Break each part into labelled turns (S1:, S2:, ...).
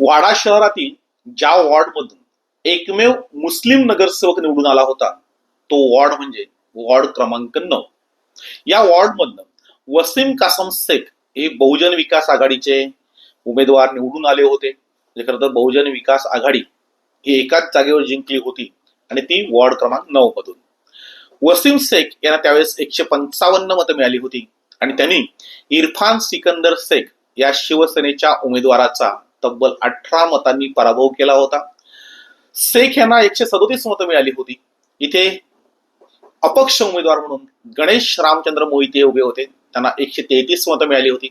S1: वाडा शहरातील ज्या वॉर्डमधून एकमेव मुस्लिम नगरसेवक निवडून आला होता तो वॉर्ड म्हणजे वॉर्ड क्रमांक नऊ. या वॉर्डमधनं वसीम कासम शेख हे बहुजन विकास आघाडीचे उमेदवार निवडून आले होते. म्हणजे खरं तर बहुजन विकास आघाडी ही एकाच जागेवर जिंकली होती आणि ती वॉर्ड क्रमांक नऊ मधून. वसीम शेख यांना त्यावेळेस एकशे पंचावन्न मतं मिळाली होती आणि त्यांनी इरफान सिकंदर शेख या शिवसेनेच्या उमेदवाराचा तब्बल अठरा मतांनी पराभव केला होता. शेख यांना एकशे सदोतीस मतं मिळाली होती. इथे अपक्ष उमेदवार म्हणून गणेश रामचंद्र मोहिते उभे होते. त्यांना एकशे तेहतीस मतं मिळाली होती.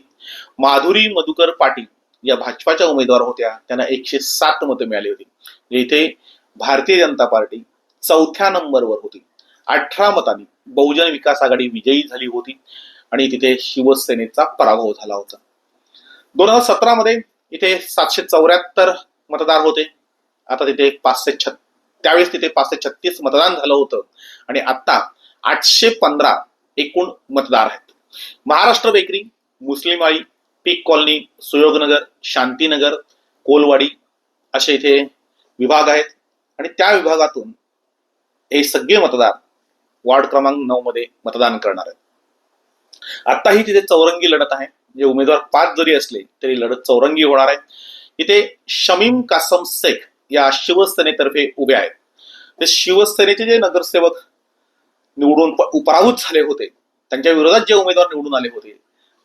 S1: माधुरी मधुकर पाटील या भाजपाच्या उमेदवार होत्या. त्यांना एकशे सात मतं मिळाली होती. म्हणजे इथे भारतीय जनता पार्टी चौथ्या नंबरवर होती. अठरा मतांनी बहुजन विकास आघाडी विजयी झाली होती आणि तिथे शिवसेनेचा पराभव झाला होता. दोन हजार सतरा मध्ये इथे सातशे चौऱ्याहत्तर मतदार होते. आता तिथे पाचशे छत त्यावेळेस तिथे पाचशे छत्तीस मतदान झालं होतं. आणि आता आठशे पंधरा एकूण मतदार आहेत. महाराष्ट्र बेकरी मुस्लिम आई पीक कॉलनी सुयोगनगर शांतीनगर कोलवाडी असे इथे विभाग आहेत. आणि त्या विभागातून हे सगळे मतदार वार्ड क्रमांक नऊ मध्ये मतदान करणार आहेत. आताही तिथे चौरंगी लढत आहे. जे उमेदवार पाच जरी असले तरी लढत चौरंगी होणार आहे. इथे शमीम कासम शेख या शिवसेनेतर्फे उभे आहेत. ते शिवसेनेचे जे नगरसेवक निवडून प- पराभूत झाले होते त्यांच्या विरोधात जे उमेदवार निवडून आले होते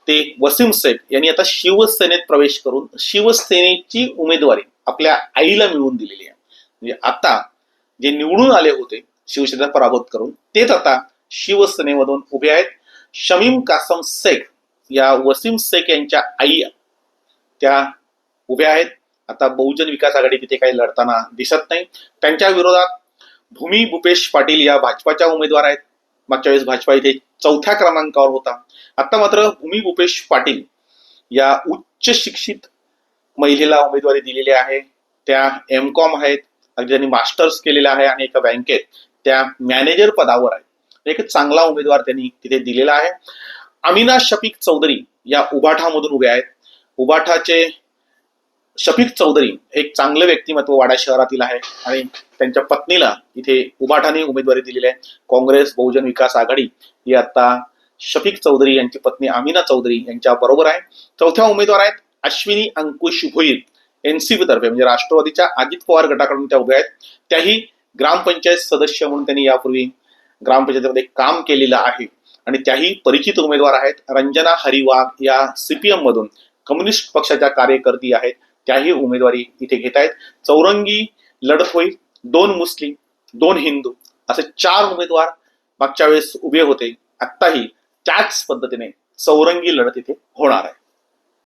S1: ते वसीम शेख यांनी आता शिवसेनेत प्रवेश करून शिवसेनेची उमेदवारी आपल्या आईला मिळवून दिलेली आहे. म्हणजे आता जे निवडून आले होते शिवसेनेचा पराभूत करून तेच आता शिवसेनेमधून उभे आहेत. शमीम कासम शेख या वसीम शेख यांच्या आई त्या उभ्या आहेत. आता बहुजन विकास आघाडी तिथे काही लढताना दिसत नाही. त्यांच्या विरोधात भूमी भूपेश पाटील या भाजपाच्या उमेदवार आहेत. मागच्या वेळेस भाजपा इथे चौथ्या क्रमांकावर होता. आता मात्र भूमी भूपेश पाटील या उच्च शिक्षित महिलेला उमेदवारी दिलेली आहे. त्या एम कॉम आहेत. अगदी त्यांनी मास्टर्स केलेला आहे आणि एका बँकेत त्या मॅनेजर पदावर आहेत एक चांगला उमेदवार त्यांनी तिथे दिलेला आहे. अमिना शफीक चौधरी या उबाठामधून उभे आहेत. उबाठाचे शफीक चौधरी एक चांगलं व्यक्तिमत्व वाडा शहरातील आहे आणि त्यांच्या पत्नीला इथे उबाठाने उमेदवारी दिलेली आहे. काँग्रेस बहुजन विकास आघाडी ही आता शफीक चौधरी यांची पत्नी आमिना चौधरी यांच्या बरोबर आहे. चौथ्या उमेदवार आहेत अश्विनी अंकुश भोईर एनसीपी तर्फे म्हणजे राष्ट्रवादीच्या अजित पवार गटाकडून त्या उभ्या आहेत. त्याही ग्रामपंचायत सदस्य म्हणून त्यांनी यापूर्वी ग्रामपंचायतीमध्ये काम केलेलं आहे. आणि त्याही परिचित उमेदवार आहेत. रंजना हरिवाग या सीपीएम मधून कम्युनिस्ट पक्षाच्या कार्यकर्ती आहेत. त्याही उमेदवारी इथे घेत आहेत. चौरंगी लढत होईल. दोन मुस्लिम दोन हिंदू असे चार उमेदवार मागच्या वेळेस उभे होते. आत्ताही त्याच पद्धतीने चौरंगी लढत इथे होणार आहे.